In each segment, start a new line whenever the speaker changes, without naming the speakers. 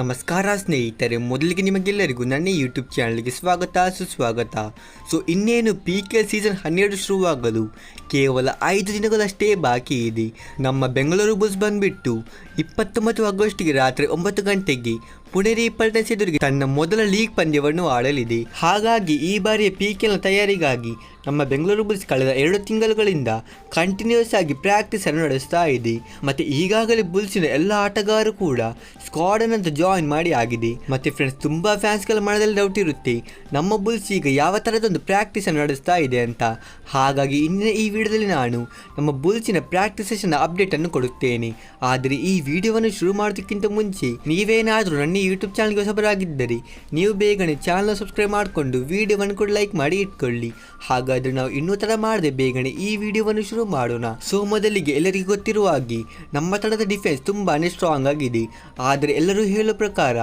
ನಮಸ್ಕಾರ ಸ್ನೇಹಿತರೆ, ಮೊದಲಿಗೆ ನಿಮಗೆಲ್ಲರಿಗೂ ನನ್ನ ಯೂಟ್ಯೂಬ್ ಚಾನಲ್ಗೆ ಸ್ವಾಗತ, ಸುಸ್ವಾಗತ. ಸೊ ಇನ್ನೇನು ಪಿ ಕೆ ಸೀಸನ್ ಹನ್ನೆರಡು ಶುರುವಾಗಲು ಕೇವಲ ಐದು ದಿನಗಳಷ್ಟೇ ಬಾಕಿ ಇದೆ. ನಮ್ಮ ಬೆಂಗಳೂರು ಬಸ್ ಬಂದುಬಿಟ್ಟು ಇಪ್ಪತ್ತೊಂಬತ್ತು ಆಗಸ್ಟ್ಗೆ ರಾತ್ರಿ ಒಂಬತ್ತು ಗಂಟೆಗೆ ಪುಣೆರಿ ಪಲ್ಟನ್ಸ್ ಎದುರಿಗೆ ತನ್ನ ಮೊದಲ ಲೀಗ್ ಪಂದ್ಯವನ್ನು ಆಡಲಿದೆ. ಹಾಗಾಗಿ ಈ ಬಾರಿಯ ಪಿ ಕೆನ ತಯಾರಿಗಾಗಿ ನಮ್ಮ ಬೆಂಗಳೂರು ಬುಲ್ಸ್ ಕಳೆದ ಎರಡು ತಿಂಗಳುಗಳಿಂದ ಕಂಟಿನ್ಯೂಸ್ ಆಗಿ ಪ್ರಾಕ್ಟೀಸ್ ಅನ್ನು ನಡೆಸ್ತಾ ಇದೆ. ಮತ್ತೆ ಈಗಾಗಲೇ ಬುಲ್ಸಿನ ಎಲ್ಲ ಆಟಗಾರರು ಕೂಡ ಸ್ಕ್ವಾಡ್ ಅಂತ ಜಾಯಿನ್ ಮಾಡಿ ಆಗಿದೆ. ಮತ್ತೆ ಫ್ರೆಂಡ್ಸ್ ತುಂಬಾ ಫ್ಯಾನ್ಸ್ಗಳ ಮನದಲ್ಲಿ ಡೌಟ್ ಇರುತ್ತೆ. ನಮ್ಮ ಬುಲ್ಸ್ ಈಗ ಯಾವ ಥರದೊಂದು ಪ್ರಾಕ್ಟೀಸ್ ಅನ್ನು ನಡೆಸ್ತಾ ಇದೆ ಅಂತ. ಹಾಗಾಗಿ ಇಂದಿನ ಈ ವಿಡಿಯೋದಲ್ಲಿ ನಾನು ನಮ್ಮ ಬುಲ್ಸಿನ ಪ್ರಾಕ್ಟೀಸ್ ಸೆಷನ್ ಅಪ್ಡೇಟ್ ಅನ್ನು ಕೊಡುತ್ತೇನೆ. ಆದರೆ ಈ ವಿಡಿಯೋವನ್ನು ಶುರು ಮಾಡೋದಕ್ಕಿಂತ ಮುಂಚೆ ನೀವೇನಾದರೂ ನನ್ನ ಯೂಟ್ಯೂಬ್ ಚಾನಲ್ಗೆ ಹೊಸಬರಾಗಿದ್ದರೆ ನೀವು ಬೇಗನೆ ಚಾನಲ್ ಸಬ್ಸ್ಕ್ರೈಬ್ ಮಾಡಿಕೊಂಡು ವಿಡಿಯೋವನ್ನು ಕೂಡ ಲೈಕ್ ಮಾಡಿ ಇಟ್ಕೊಳ್ಳಿ. ಹಾಗಾದರೆ ನಾವು ಇನ್ನೂ ಥರ ಮಾಡದೆ ಬೇಗನೆ ಈ ವಿಡಿಯೋವನ್ನು ಶುರು ಮಾಡೋಣ. ಸೊ ಮೊದಲಿಗೆ ಎಲ್ಲರಿಗೂ ಗೊತ್ತಿರುವ ಹಾಗೆ ನಮ್ಮ ತಂಡದ ಡಿಫೆನ್ಸ್ ತುಂಬಾ ಸ್ಟ್ರಾಂಗ್ ಆಗಿದೆ. ಆದರೆ ಎಲ್ಲರೂ ಹೇಳೋ ಪ್ರಕಾರ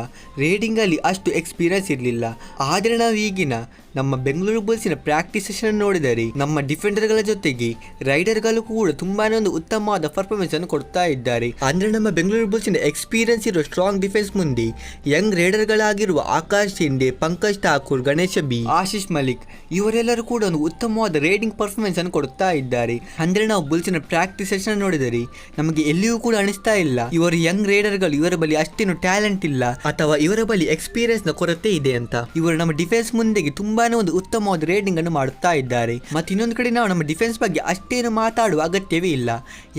ರೇಡಿಂಗಲ್ಲಿ ಅಷ್ಟು ಎಕ್ಸ್ಪೀರಿಯನ್ಸ್ ಇರಲಿಲ್ಲ. ಆದರೆ ನಾವು ಈಗಿನ ನಮ್ಮ ಬೆಂಗಳೂರು ಬುಲ್ಸಿನ ಪ್ರಾಕ್ಟೀಸ್ ಸೆಷನ್ ನೋಡಿದರೆ ನಮ್ಮ ಡಿಫೆಂಡರ್ಗಳ ಜೊತೆಗೆ ರೈಡರ್ಗಳು ಕೂಡ ತುಂಬಾನೇ ಒಂದು ಉತ್ತಮವಾದ ಪರ್ಫಾರ್ಮೆನ್ಸ್ ಅನ್ನು ಕೊಡ್ತಾ ಇದ್ದಾರೆ. ಅಂದ್ರೆ ನಮ್ಮ ಬೆಂಗಳೂರು ಬುಲ್ಸಿನ ಎಕ್ಸ್ಪೀರಿಯನ್ಸ್ ಇರುವ ಸ್ಟ್ರಾಂಗ್ ಡಿಫೆನ್ಸ್ ಮುಂದೆ ಯಂಗ್ ರೈಡರ್ಗಳಾಗಿರುವ ಆಕಾಶ್ ಶಿಂಡೆ ಪಂಕಜ್ ಠಾಕೂರ್, ಗಣೇಶ ಬಿ, ಆಶೀಶ್ ಮಲಿಕ್ ಇವರೆಲ್ಲರೂ ಕೂಡ ಒಂದು ಉತ್ತಮವಾದ ರೈಡಿಂಗ್ ಪರ್ಫಾರ್ಮೆನ್ಸ್ ಅನ್ನು ಕೊಡ್ತಾ ಇದ್ದಾರೆ. ಅಂದ್ರೆ ನಾವು ಬುಲ್ಸಿನ ಪ್ರಾಕ್ಟೀಸ್ ಸೆಷನ್ ನೋಡಿದರೆ ನಮಗೆ ಎಲ್ಲಿಯೂ ಕೂಡ ಅನಿಸ್ತಾ ಇಲ್ಲ. ಇವರು ಯಂಗ್ ರೈಡರ್ಗಳು ಇವರ ಬಳಿ ಅಷ್ಟೇನು ಟ್ಯಾಲೆಂಟ್ ಇಲ್ಲ. ಅಥವಾ ಇವರ ಬಳಿ ಎಕ್ಸ್ಪೀರಿಯನ್ಸ್ನ ಕೊರತೆ ಇದೆ ಅಂತ. ಇವರು ನಮ್ಮ ಡಿಫೆನ್ಸ್ ಮುಂದೆಗೆ ತುಂಬಾನೇ ಒಂದು ಉತ್ತಮವಾದ ರೇಟಿಂಗ್ ಅನ್ನು ಮಾಡುತ್ತಾ ಇದ್ದಾರೆ. ಮತ್ತೆ ಇನ್ನೊಂದು ಕಡೆ ನಾವು ನಮ್ಮ ಡಿಫೆನ್ಸ್ ಬಗ್ಗೆ ಅಷ್ಟೇನು ಮಾತಾಡುವ ಅಗತ್ಯವೇ ಇಲ್ಲ.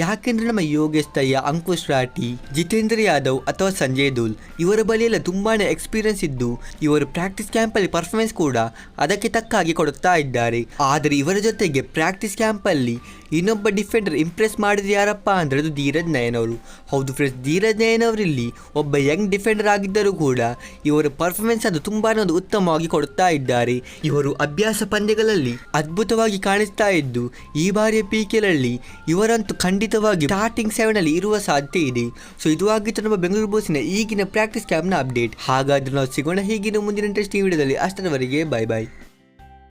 ಯಾಕೆಂದ್ರೆ ನಮ್ಮ ಯೋಗೇಶ್ ತಯ್ಯ, ಅಂಕುಶ್ ರಾಠಿ, ಜಿತೇಂದ್ರ ಯಾದವ್ ಅಥವಾ ಸಂಜಯ್ ದೂಲ್ ಇವರ ಬಳಿ ಎಲ್ಲ ತುಂಬಾನೇ ಎಕ್ಸ್ಪೀರಿಯನ್ಸ್ ಇದ್ದು, ಇವರು ಪ್ರಾಕ್ಟೀಸ್ ಕ್ಯಾಂಪ್ ಅಲ್ಲಿ ಪರ್ಫಾರ್ಮೆನ್ಸ್ ಕೂಡ ಅದಕ್ಕೆ ತಕ್ಕ ಹಾಗೆ ಕೊಡುತ್ತಾ ಇದ್ದಾರೆ. ಆದರೆ ಇವರ ಜೊತೆಗೆ ಪ್ರಾಕ್ಟೀಸ್ ಕ್ಯಾಂಪಲ್ಲಿ ಇನ್ನೊಬ್ಬ ಡಿಫೆಂಡರ್ ಇಂಪ್ರೆಸ್ ಮಾಡಿದ್ರು ಯಾರಪ್ಪ ಅಂದರೆ ಅದು ಧೀರಜ್ ನಯನ್ ಅವರು ಹೌದು ಫ್ರೆಂಡ್ಸ್ ಧೀರಜ್ ನಯನ್ ಅವರಲ್ಲಿ ಒಬ್ಬ ಯಂಗ್ ಡಿಫೆಂಡರ್ ಆಗಿದ್ದರೂ ಕೂಡ ಇವರ ಪರ್ಫಾರ್ಮೆನ್ಸ್ ಅದು ತುಂಬಾ ಒಂದು ಉತ್ತಮವಾಗಿ ಕೊಡುತ್ತಾ ಇದ್ದಾರೆ. ಇವರು ಅಭ್ಯಾಸ ಪಂದ್ಯಗಳಲ್ಲಿ ಅದ್ಭುತವಾಗಿ ಕಾಣಿಸ್ತಾ ಇದ್ದು, ಈ ಬಾರಿಯ ಪಿ ಕೆಲಲ್ಲಿ ಇವರಂತೂ ಖಂಡಿತವಾಗಿ ಸ್ಟಾರ್ಟಿಂಗ್ ಸೆವೆನ್ ಅಲ್ಲಿ ಇರುವ ಸಾಧ್ಯತೆ ಇದೆ. ಸೊ ಇದು ಆಗಿತ್ತು ನಮ್ಮ ಬೆಂಗಳೂರು ಬೋಸಿನ ಈಗಿನ ಪ್ರಾಕ್ಟೀಸ್ ಕ್ಯಾಂಪ್ನ ಅಪ್ಡೇಟ್ ಹಾಗಾದ್ರೆ ನಾವು ಸಿಗೋಣ ಹೀಗಿನ ಮುಂದಿನ ಇಂಟ್ರೆಸ್ಟಿಂಗ್ ವಿಡಿಯೋದಲ್ಲಿ. ಅಷ್ಟರವರೆಗೆ ಬೈ ಬೈ